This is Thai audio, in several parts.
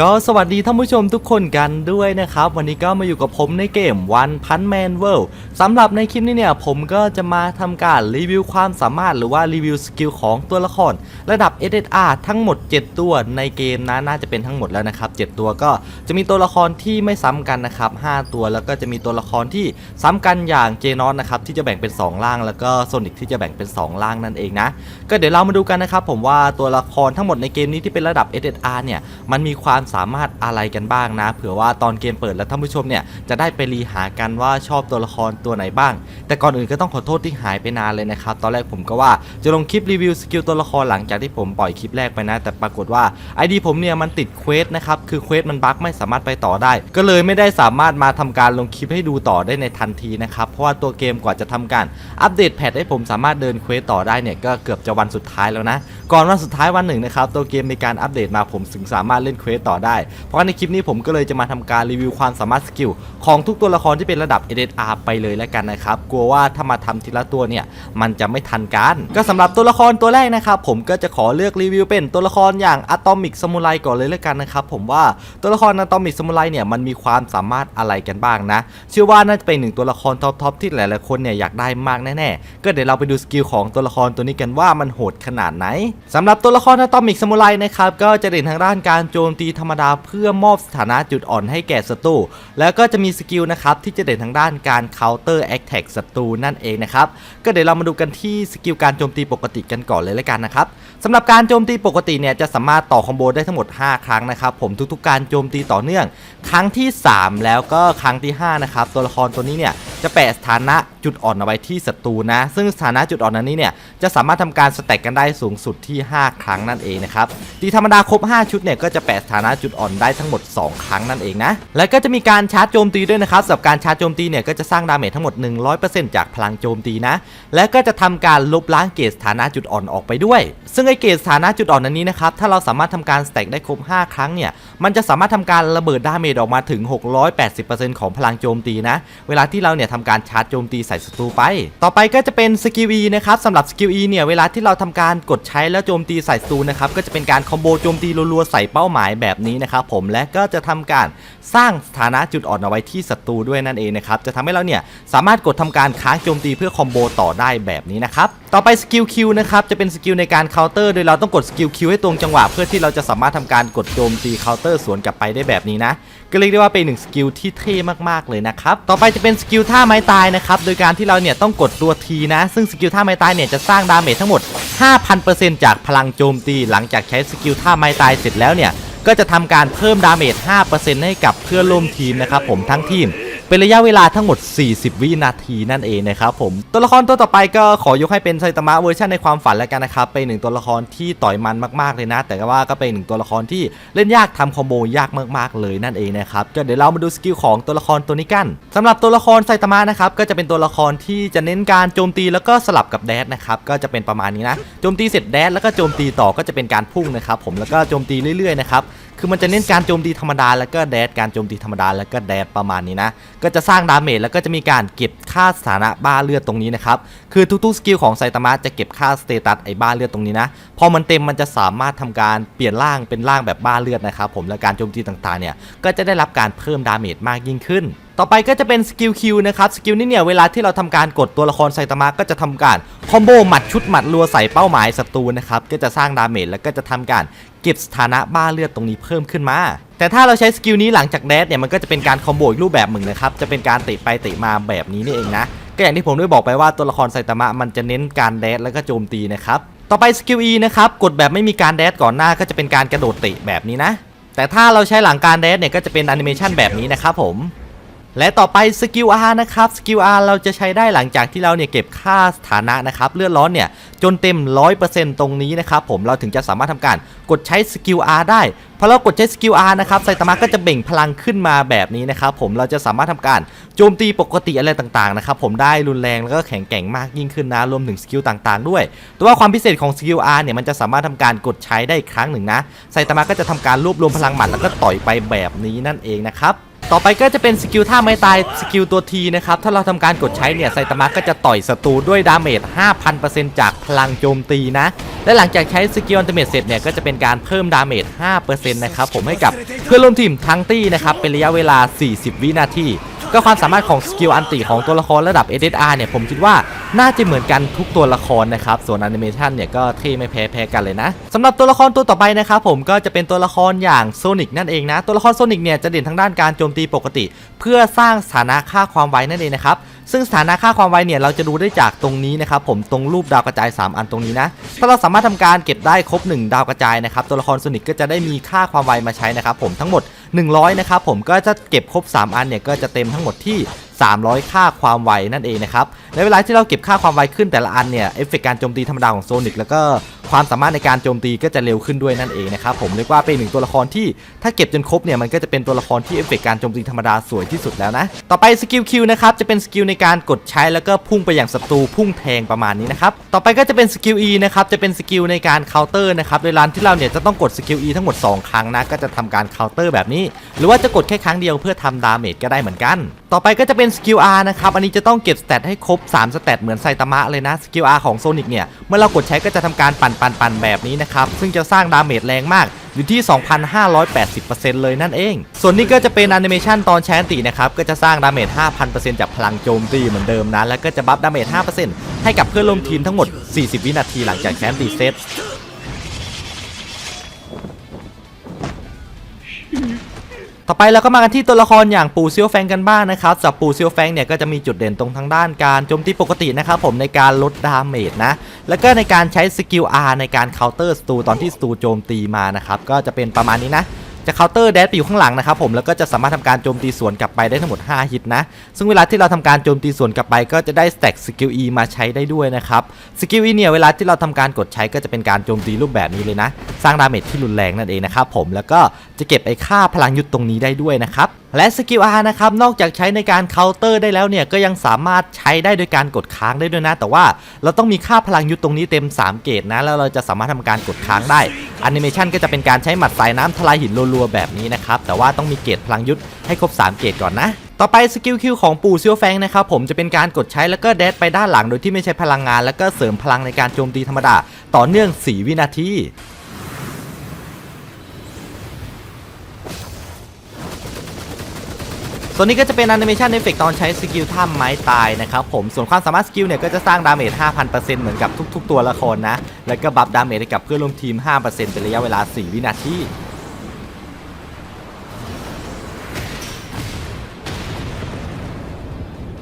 ก็สวัสดีท่านผู้ชมทุกคนกันด้วยนะครับ วันนี้ก็มาอยู่กับผมในเกม One Punch Man World สำหรับในคลิปนี้เนี่ย ผมก็จะมาทำการรีวิวความสามารถหรือว่ารีวิวสกิลของตัวละคร ระดับ SSR ทั้งหมด 7 ตัวในเกมนะน่าจะเป็นทั้งหมดแล้วนะครับ 7 ตัวก็จะมีตัวละครที่ไม่ซ้ำกันนะครับ 5 ตัวแล้วก็จะมีตัวละครที่ซ้ำกันอย่างเจนอสนะครับที่จะแบ่งเป็น 2 ล่าง แล้วก็โซนิกที่จะแบ่งเป็น 2 ล่างนั่นเองนะก็เดี๋ยวเรามาดูกันนะครับผมว่าตัวละครทั้งหมดในเกมนี้ที่เป็นระดับ SSR เนี่ยมันมีความสามารถอะไรกันบ้างนะ เผื่อว่าตอนเกมเปิดแล้วท่านผู้ชมเนี่ยจะได้ไปรีหากันว่าชอบตัวละครตัวไหนบ้าง แต่ก่อนอื่นก็ต้องขอโทษที่หายไปนานเลยนะครับ ตอนแรกผมก็ว่าจะลงคลิปรีวิวสกิลตัวละครหลังจากที่ผมปล่อยคลิปแรกไปนะ แต่ปรากฏว่า ID ผมเนี่ยมันติดเควสนะครับ คือเควสมันบั๊กไม่สามารถไปต่อได้ ก็เลยไม่ได้สามารถมาทำการลงคลิปให้ดูต่อได้ในทันทีนะครับ เพราะว่าตัวเกมกว่าจะทำการอัปเดตแพทให้ผมสามารถเดินเควสต่อได้เนี่ยก็เกือบจะวันสุดท้ายแล้วนะ ก่อนวันสุดท้ายวันหนึ่งนะครับตัวเกมในการอัปเดตมาผมถึงสามารถเล่นเควสต่อได้ เพราะว่าในคลิปนี้ผมก็เลยจะมาทำการรีวิวความสามารถสกิลของทุกตัวละครที่เป็นระดับ SSR ไปเลยแล้วกันนะครับ กลัวว่าถ้ามาทำทีละตัวเนี่ยมันจะไม่ทันการก็สำหรับตัวละครตัวแรกนะครับผมก็จะขอเลือกรีวิวเป็นตัวละครอย่าง Atomic Samurai ก่อนเลยแล้วกันนะครับผมว่าตัวละคร Atomic Samurai เนี่ยมันมีความสามารถอะไรกันบ้างนะ เชื่อว่าน่าจะเป็นหนึ่งตัวละครท็อปๆที่หลายๆคนเนี่ยอยากได้มากแน่ๆก็เดี๋ยวเราไปดูสกิลของตัวละครตัวนี้กันว่ามันโหดขนาดไหนสำหรับตัวละคร Atomic Samurai นะครับก็จะเด่นทางด้านการโจมตีธรรมดาเพื่อมอบสถานะจุดอ่อนให้แก่ศัตรูแล้วก็จะมีสกิลนะครับที่จะเด่นทางด้านการ counter attack ศัตรูนั่นเองนะครับก็เดี๋ยวเรามาดูกันที่สกิลการโจมตีปกติกันก่อนเลยแล้วกันนะครับสำหรับการโจมตีปกติเนี่ยจะสามารถต่อคอมโบได้ทั้งหมด 5 ครั้งนะครับผมทุกๆการโจมตีต่อเนื่อง ครั้งที่ 3 แล้วก็ครั้งที่5นะครับตัวละครตัวนี้เนี่ยจะแปะสถานะ จุดอ่อนเอาไว้ที่ศัตรูนะ ซึ่งสถานะจุดอ่อนนั้นนี้เนี่ยจะสามารถทำการสแต็กกันได้สูงสุดที่ 5 ครั้งนั่นเองนะครับตีธรรมดาครบ 5 ชุดเนี่ยก็จะแปะสถานะจุดอ่อนได้ทั้งหมด 2 ครั้งนั่นเองนะ แล้วก็จะมีการชาร์จโจมตีด้วยนะครับสำหรับการชาร์จโจมตีเนี่ยก็จะสร้างดาเมจทั้งหมด 100%จากพลังโจมตีนะ และก็จะทำการลบล้างเกจสถานะจุดอ่อนออกไปด้วย ซึ่งไอเกจสถานะจุดอ่อนนั้นนี้นะครับถ้าเราสามารถทำการสแต็กได้ครบ 5 ครั้งเนี่ยมันจะสามารถทำการระเบิดดาเมจออกมาถึง 680%ของพลังโจมตีนะ เวลาที่เราเนี่ยทำการชาร์จโจมตีใส่ศัตรูไป ต่อไปก็จะเป็นสกิล E นะครับสำหรับสกิล E เนี่ยเวลาที่เราทำการกดใช้แล้วโจมตีใส่ศัตรูนะครับก็จะเป็นการคอมโบโจมตีรัวๆใส่เป้าหมายแบบนี้นะครับผมและก็จะทำการสร้างสถานะจุดอ่อนเอาไว้ที่ศัตรูด้วยนั่นเองนะครับจะทำให้เราเนี่ยสามารถกดทำการค้างโจมตีเพื่อคอมโบต่อได้แบบนี้นะครับต่อไปสกิล Q นะครับจะเป็นสกิลในการเคาน์เตอร์โดยเราต้องกดสกิล Q ให้ตรงจังหวะเพื่อที่เราจะสามารถทำการกดโจมตีเคาน์เตอร์สวนกลับไปได้แบบนี้นะก็เรียกได้ว่าเป็นหนึ่งสกิลที่เท่มากๆเลยนะครับต่อไปจะเป็นสกิลท่าไม้ตายนะครับโดยการการที่เราเนี่ยต้องกดตัวทีนะ ซึ่งสกิลท่าไม้ตายเนี่ยจะสร้างดาเมจทั้งหมด 5,000%จากพลังโจมตี หลังจากใช้สกิลท่าไม้ตายเสร็จแล้วเนี่ยก็จะทำการเพิ่มดาเมจ 5%ให้กับเพื่อนร่วมทีมนะครับผมทั้งทีม เป็นระยะเวลาทั้งหมด 40 วินาทีนั่นเองนะครับผม ตัวละครตัวต่อไปก็ขอยกให้เป็นไซตามะเวอร์ชันในความฝันแล้วกันนะครับ เป็นหนึ่งตัวละครที่ต่อยมันมากๆเลยนะ แต่ว่าก็เป็นหนึ่งตัวละครที่เล่นยากทำคอมโบยากมากๆเลยนั่นเองนะครับ ก็เดี๋ยวเรามาดูสกิลของตัวละครตัวนี้กันสำหรับตัวละครไซตามะนะครับก็จะเป็นตัวละครที่จะเน้นการโจมตีแล้วก็สลับกับแดดนะครับก็จะเป็นประมาณนี้นะโจมตีเสร็จแดดแล้วก็โจมตีต่อก็จะเป็นการพุ่งนะครับผมแล้วก็โจมตีเรื่อยๆนะครับ คือมันจะเน้นการโจมตีธรรมดาแล้วก็แดดการโจมตีธรรมดาแล้วก็แดดประมาณนี้นะ ก็จะสร้างดาเมจแล้วก็จะมีการเก็บค่าสถานะบ้าเลือดตรงนี้นะครับ คือทุกๆสกิลของไซตามะจะเก็บค่าสเตตัสไอ้บ้าเลือดตรงนี้นะ พอมันเต็มมันจะสามารถทำการเปลี่ยนร่างเป็นร่างแบบบ้าเลือดนะครับผม และการโจมตีต่างๆเนี่ย ก็จะได้รับการเพิ่มดาเมจมากยิ่งขึ้นต่อไปก็จะเป็นสกิลคิวนะครับ สกิลนี้เนี่ยเวลาที่เราทำการกดตัวละครไซตามะก็จะทำการ คอมโบหมัดชุดหมัดรัวใส่เป้าหมายศัตรูนะครับก็จะสร้างดาเมจแล้วก็จะทำการเก็บสถานะบ้าเลือดตรงนี้เพิ่มขึ้นมาแต่ถ้าเราใช้สกิลนี้หลังจากแดดเนี่ยมันก็จะเป็นการคอมโบอีกรูปแบบหนึ่งนะครับจะเป็นการเตะไปเตะมาแบบนี้นี่เองนะก็อย่างที่ผมได้บอกไปว่าตัวละครไซตามะมันจะเน้นการแดดแล้วก็โจมตีนะครับต่อไปสกิล E นะครับกดแบบไม่มีการแดดก่อนหน้าก็จะเป็นการกระโดดเตะแบบนี้นะแต่ถ้าเราใช้หลังการแดดเนี่ยก็จะเป็นแอนิเมชันแบบนี้นะครับผม และต่อไปสกิล R นะครับสกิล R เราจะใช้ได้หลังจากที่เราเนี่ยเก็บค่าสถานะนะครับเลือดร้อนเนี่ยจนเต็ม 100%ตรงนี้นะครับผมเราถึงจะสามารถทำการกดใช้สกิล R ได้พอเรากดใช้สกิล R นะครับไซตามะก็จะเบ่งพลังขึ้นมาแบบนี้นะครับผมเราจะสามารถทำการโจมตีปกติอะไรต่างๆนะครับผมได้รุนแรงแล้วก็แข็งแกร่งมากยิ่งขึ้นนะรวมถึงสกิลต่างๆ ด้วย แต่ว่าความพิเศษของสกิล R เนี่ยมันจะสามารถทำการกดใช้ได้ครั้งหนึ่งนะไซตามะก็จะทำการรวบรวมพลังหมัดแล้วก็ต่อยไปแบบนี้นั่นเองนะครับ ต่อไปก็จะเป็นสกิลท่าไม้ตายสกิลตัวทีนะครับ ถ้าเราทำการกดใช้เนี่ยไซตามะก็จะต่อยศัตรูด้วยดาเมจ 5,000%จากพลังโจมตีนะ และหลังจากใช้สกิลอัลติเมตเสร็จเนี่ยก็จะเป็นการเพิ่มดาเมจ 5%นะครับผมให้กับเพื่อนร่วมทีมทั้งตี้นะครับเป็นระยะเวลา 40 วินาที ก็ความสามารถของสกิลอันติของตัวละครระดับ SSR เนี่ยผมคิดว่าน่าจะเหมือนกันทุกตัวละครนะครับส่วนแอนิเมชันเนี่ยก็เท่ไม่แพ้แพ้กันเลยนะสำหรับตัวละครตัวต่อไปนะครับผมก็จะเป็นตัวละครอย่างโซนิกนั่นเองนะตัวละครโซนิกเนี่ยจะเด่นทางด้านการโจมตีปกติ เพื่อสร้างสถานะค่าความไวนั่นเองนะครับ ซึ่งสถานะค่าความไวเนี่ยเราจะดูได้จากตรงนี้นะครับผมตรงรูปดาวกระจาย 3 อันตรงนี้นะถ้าเราสามารถทำการเก็บได้ครบ 1 ดาวกระจายนะครับตัวละครโซนิกก็จะได้มีค่าความไวมาใช้นะครับผมทั้งหมด 100 นะครับผมก็จะเก็บครบ 3 อันเนี่ยก็จะเต็มทั้งหมดที่ 300 ค่าความไวนั่นเองนะครับในเวลาที่เราเก็บค่าความไวขึ้นแต่ละอันเนี่ยเอฟเฟกต์การโจมตีธรรมดาของโซนิกแล้วก็ความสามารถในการโจมตีก็จะเร็วขึ้นด้วยนั่นเองนะครับผมเรียกว่าเป็นหนึ่งตัวละครที่ถ้าเก็บจนครบเนี่ยมันก็จะเป็นตัวละครที่เอฟเฟกต์การโจมตีธรรมดาสวยที่สุดแล้วนะต่อไปสกิลคิวนะครับจะเป็นสกิลในการกดใช้แล้วก็พุ่งไปอย่างศัตรูพุ่งแทงประมาณนี้นะครับต่อไปก็จะเป็นสกิล E นะครับจะเป็นสกิลในการเคาน์เตอร์นะครับโดยร้านที่เราเนี่ยจะต้องกดสกิล E ทั้งหมด 2 ครั้งนะก็จะทำการเคาน์เตอร์แบบนี้ หรือว่าจะกดแค่ครั้งเดียวเพื่อทำดาเมจก็ได้เหมือนกัน ต่อไปก็จะเป็นสกิล R นะครับ อันนี้จะต้องเก็บสเตตให้ครบ 3 สเตตเหมือนไซตามะเลยนะ สกิล R ของโซนิกเนี่ย เมื่อเรากดใช้ก็จะทำการปั่นปั่นปั่นแบบนี้นะครับ ซึ่งจะสร้างดาเมจแรงมากอยู่ที่ 2,580%เลยนั่นเอง ส่วนนี้ก็จะเป็นแอนิเมชันตอนแชนตีนะครับ ก็จะสร้างดาเมจ 5,000%จากพลังโจมตีเหมือนเดิมนะ แล้วก็จะบัฟดาเมจ 5%ให้กับเพื่อนร่วมทีมทั้งหมด 40 วินาทีหลังจากแชนตีเซต ต่อไปเราก็มากันที่ตัวละครอย่างปูเซียวแฟงกันบ้างนะครับสำหรับปูเซียวแฟงเนี่ยก็จะมีจุดเด่นตรงทางด้านการโจมตีปกตินะครับผมในการลดดาเมจนะ แล้วก็ในการใช้สกิล R ในการเคาน์เตอร์สตูตอนที่สตูโจมตีมานะครับก็จะเป็นประมาณนี้นะ จะเคาน์เตอร์แดดไปอยู่ข้างหลังนะครับผมแล้วก็จะสามารถทำการโจมตีสวนกลับไปได้ทั้งหมด 5 ฮิตนะ ซึ่งเวลาที่เราทำการโจมตีสวนกลับไป ก็จะได้สแต็กสกิล E มาใช้ได้ด้วยนะครับสกิล E เนี่ยเวลาที่เราทำการกดใช้ก็จะเป็นการโจมตีรูปแบบนี้เลยนะ สร้างดาเมจที่รุนแรงนั่นเองนะครับผมแล้วก็จะเก็บไอ้ค่าพลังยุทธตรงนี้ได้ด้วยนะครับและสกิล R นะครับ นอกจากใช้ในการเคาน์เตอร์ได้แล้วเนี่ย ก็ยังสามารถใช้ได้โดยการกดค้างได้ด้วยนะ แต่ว่าเราต้องมีค่าพลังยุทธตรงนี้เต็ม 3 เกตนะ แล้วเราจะสามารถทำการกดค้างได้ แอนิเมชันก็จะเป็นการใช้หมัดสายน้ำทลายหินรัวๆแบบนี้นะครับ แต่ว่าต้องมีเกตพลังยุทธให้ครบ 3 เกตก่อนนะต่อไปสกิลคิวของปู่เซียวแฟงนะครับผมจะเป็นการกดใช้แล้วก็เดดไปด้านหลังโดยที่ไม่ใช้พลังงาน แล้วก็เสริมพลังในการโจมตีธรรมดา ต่อเนื่อง 4 วินาที ส่วนนี้ก็จะเป็นแอนิเมชันเอฟเฟกตอนใช้สกิลท่าไม้ตายนะครับผมส่วนความสามารถสกิลเนี่ยก็จะสร้างดาเมจ 5,000%เหมือนกับทุก ๆ ตัวละครนะ แล้วก็บัฟดาเมจให้กับเพื่อนร่วมทีม 5%เป็นระยะเวลา 4 วินาที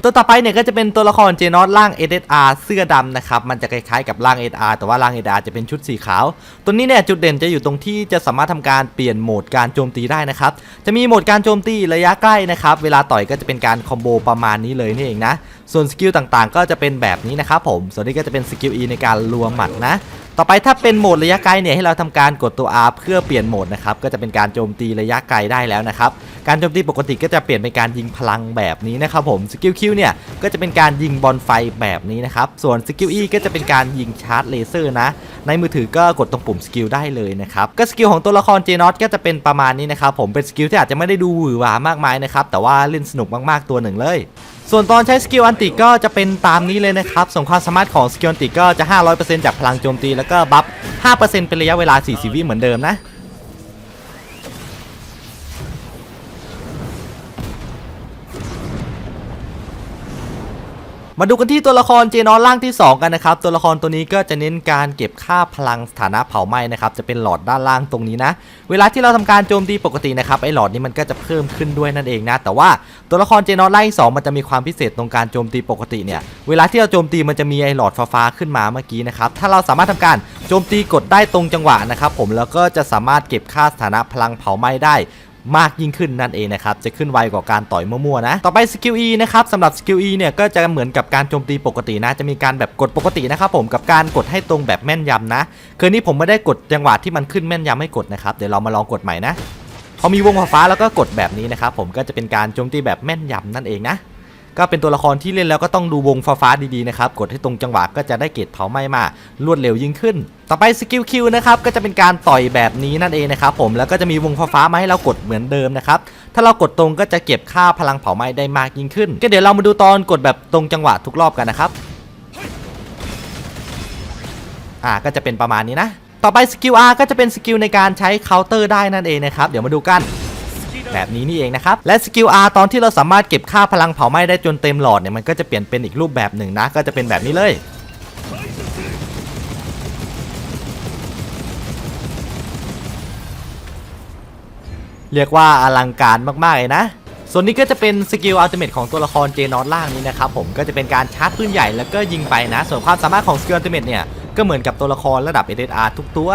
ตัวต่อไปเนี่ยก็จะเป็นตัวละครเจนอสร่าง SSR เสื้อดำนะครับ มันจะคล้ายๆกับร่าง SR แต่ว่าร่าง SR จะเป็นชุดสีขาว ตัวนี้เนี่ยจุดเด่นจะอยู่ตรงที่จะสามารถทำการเปลี่ยนโหมดการโจมตีได้นะครับ จะมีโหมดการโจมตีระยะใกล้นะครับ เวลาต่อยก็จะเป็นการคอมโบประมาณนี้เลยนี่เองนะ ส่วนสกิลต่างๆ ก็จะเป็นแบบนี้นะครับผม ส่วนนี้ก็จะเป็นสกิล E ในการรวมหมัดนะ ต่อไปถ้าเป็นโหมดระยะไกลเนี่ยให้เราทำการกดตัว R เพื่อเปลี่ยนโหมดนะครับก็จะเป็นการโจมตีระยะไกลได้แล้วนะครับการโจมตีปกติก็จะเปลี่ยนเป็นการยิงพลังแบบนี้นะครับผมสกิล Q เนี่ยก็จะเป็นการยิงบอลไฟแบบนี้นะครับส่วนสกิล E ก็จะเป็นการยิงชาร์จเลเซอร์นะในมือถือก็กดตรงปุ่มสกิลได้เลยนะครับก็สกิลของตัวละครเจนอสก็จะเป็นประมาณนี้นะครับผมเป็นสกิลที่อาจจะไม่ได้ดูหวือหวามากมายนะครับแต่ว่าเล่นสนุกมากๆตัวหนึ่งเลย ส่วนตอนใช้สกิลอันติก็จะเป็นตามนี้เลยนะครับส่วนความสามารถของสกิลอันติก็จะ 500%จากพลังโจมตีแล้วก็บัฟ 5%เป็นระยะเวลา 40 วิเหมือนเดิมนะ มาดูกันที่ตัวละครเจนอนล่างที่ 2 กันนะครับ ตัวละครตัวนี้ก็จะเน้นการเก็บค่าพลังสถานะเผาไหม้นะครับ จะเป็นหลอดด้านล่างตรงนี้นะ เวลาที่เราทำการโจมตีปกตินะครับ ไอ้หลอดนี้มันก็จะเพิ่มขึ้นด้วยนั่นเองนะ แต่ว่าตัวละครเจนอนล่างที่2มันจะมีความพิเศษตรงการโจมตีปกติเนี่ย เวลาที่เราโจมตีมันจะมีไอ้หลอดฟ้าๆขึ้นมาเมื่อกี้นะครับ ถ้าเราสามารถทำการโจมตีกดได้ตรงจังหวะนะครับผม แล้วก็จะสามารถเก็บค่าสถานะพลังเผาไหม้ได้ มากยิ่งขึ้นนั่นเองนะครับจะขึ้นไวกว่าการต่อยมั่วๆนะต่อไปสกิล E นะครับสำหรับสกิล E เนี่ยก็จะเหมือนกับการโจมตีปกตินะ จะมีการแบบกดปกตินะครับผมกับการกดให้ตรงแบบแม่นยำนะ คืนนี้ผมไม่ได้กดจังหวะที่มันขึ้นแม่นยำให้กดนะครับเดี๋ยวเรามาลองกดใหม่นะพอมีวงฟ้าแล้วก็กดแบบนี้นะครับผมก็จะเป็นการโจมตีแบบแม่นยำนั่นเองนะ ก็เป็นตัวละครที่เล่นแล้วก็ต้องดูวงฟ้าๆดีๆนะครับกดให้ตรงจังหวะก็จะได้เกรดเผาไหม้มารวดเร็วยิ่งขึ้น ต่อไปสกิลคิวนะครับก็จะเป็นการต่อยแบบนี้นั่นเองนะครับผมแล้วก็จะมีวงฟ้าๆมาให้เรากดเหมือนเดิมนะครับถ้าเรากดตรงก็จะเก็บค่าพลังเผาไหม้ได้มากยิ่งขึ้น ก็เดี๋ยวเรามาดูตอนกดแบบตรงจังหวะทุกรอบกันนะครับอ่าก็จะเป็นประมาณนี้นะ ต่อไปสกิล R ก็จะเป็นสกิลในการใช้เคาน์เตอร์ได้นั่นเองนะครับ เดี๋ยวมาดูกัน แบบนี้นี่เองนะครับและสกิล R ตอนที่เราสามารถเก็บค่าพลังเผาไหม้ได้จนเต็มหลอดเนี่ยมันก็จะเปลี่ยนเป็นอีกรูปแบบหนึ่งนะก็จะเป็นแบบนี้เลยเรียกว่าอลังการมากๆเลยนะ ส่วนนี้ก็จะเป็นสกิลอัลติเมทของตัวละครเจนอตล่างนี้นะครับผมก็จะเป็นการชาร์จปืนใหญ่แล้วก็ยิงไปนะ ส่วนความสามารถของสกิลอัลติเมทเนี่ย ก็เหมือนกับตัวละครระดับ SSR ทุกตัว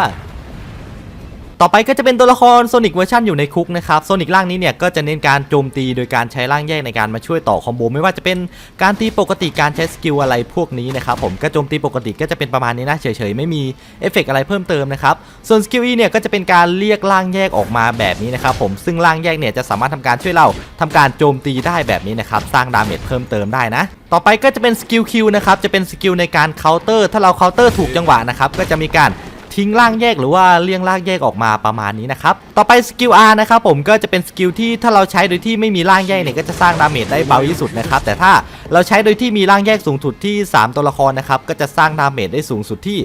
ต่อไปก็จะเป็นตัวละครโซนิกเวอร์ชันอยู่ในคุกนะครับโซนิกร่างนี้เนี่ยก็จะเน้นการโจมตีโดยการใช้ร่างแยกในการมาช่วยต่อคอมโบไม่ว่าจะเป็นการตีปกติการใช้สกิลอะไรพวกนี้นะครับผมก็โจมตีปกติก็จะเป็นประมาณนี้นะเฉยๆไม่มีเอฟเฟกต์อะไรเพิ่มเติมนะครับส่วนสกิล E เนี่ยก็จะเป็นการเรียกร่างแยกออกมาแบบนี้นะครับผมซึ่งร่างแยกเนี่ยจะสามารถทำการช่วยเราทำการโจมตีได้แบบนี้นะครับสร้างดาเมจเพิ่มเติมได้นะต่อไปก็จะเป็นสกิล Q นะครับจะเป็นสกิลในการเคาน์เตอร์ถ้าเราเคาน์เตอร์ถูกจังหวะนะครับก็จะมีการ ทิ้งร่างแยกหรือว่าเลี่ยงร่างแยกออกมาประมาณนี้นะครับ ต่อไปสกิล R นะครับผมก็จะเป็นสกิลที่ถ้าเราใช้โดยที่ไม่มีร่างแยกเนี่ยก็จะสร้างดาเมจได้เบาที่สุดนะครับ แต่ถ้าเราใช้โดยที่มีร่างแยกสูงสุดที่ 3 ตัวละครนะครับ ก็จะสร้างดาเมจได้สูงสุดที่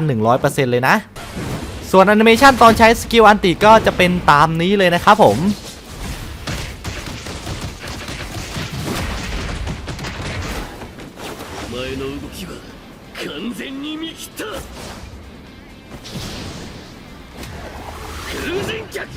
2,100%เลยนะ ส่วนแอนิเมชันตอนใช้สกิลอันติก็จะเป็นตามนี้เลยนะครับผม お前の動きは完全に見切った 空前客。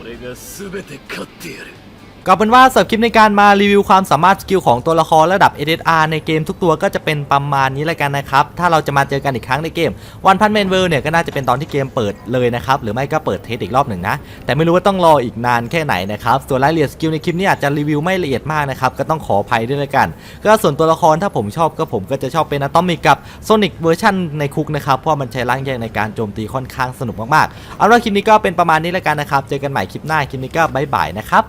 俺が全て勝ってやる。 ก็เป็นว่าสำหรับคลิปในการมารีวิวความสามารถสกิลของตัวละครระดับ SSR ในเกมทุกตัวก็จะเป็นประมาณนี้แล้วกันนะครับ ถ้าเราจะมาเจอกันอีกครั้งในเกม One Punch Man World เนี่ยก็น่าจะเป็นตอนที่เกมเปิดเลยนะครับ หรือไม่ก็เปิดเทสอีกรอบหนึ่งนะ แต่ไม่รู้ว่าต้องรออีกนานแค่ไหนนะครับ ส่วนรายละเอียดสกิลในคลิปนี้อาจจะรีวิวไม่ละเอียดมากนะครับ ก็ต้องขออภัยด้วยแล้วกัน ก็ส่วนตัวละครถ้าผมชอบก็ผมก็จะชอบเป็นอะตอมิกกับโซนิกเวอร์ชันในคุกนะครับเพราะมันใช้ร่างแยกในการโจมตีค่อนข้างสนุกมากๆเอาละคลิปนี้ก็เป็นประมาณนี้แล้วกันนะครับเจอกันใหม่คลิปหน้าคลิปนี้ก็บายบายนะครับ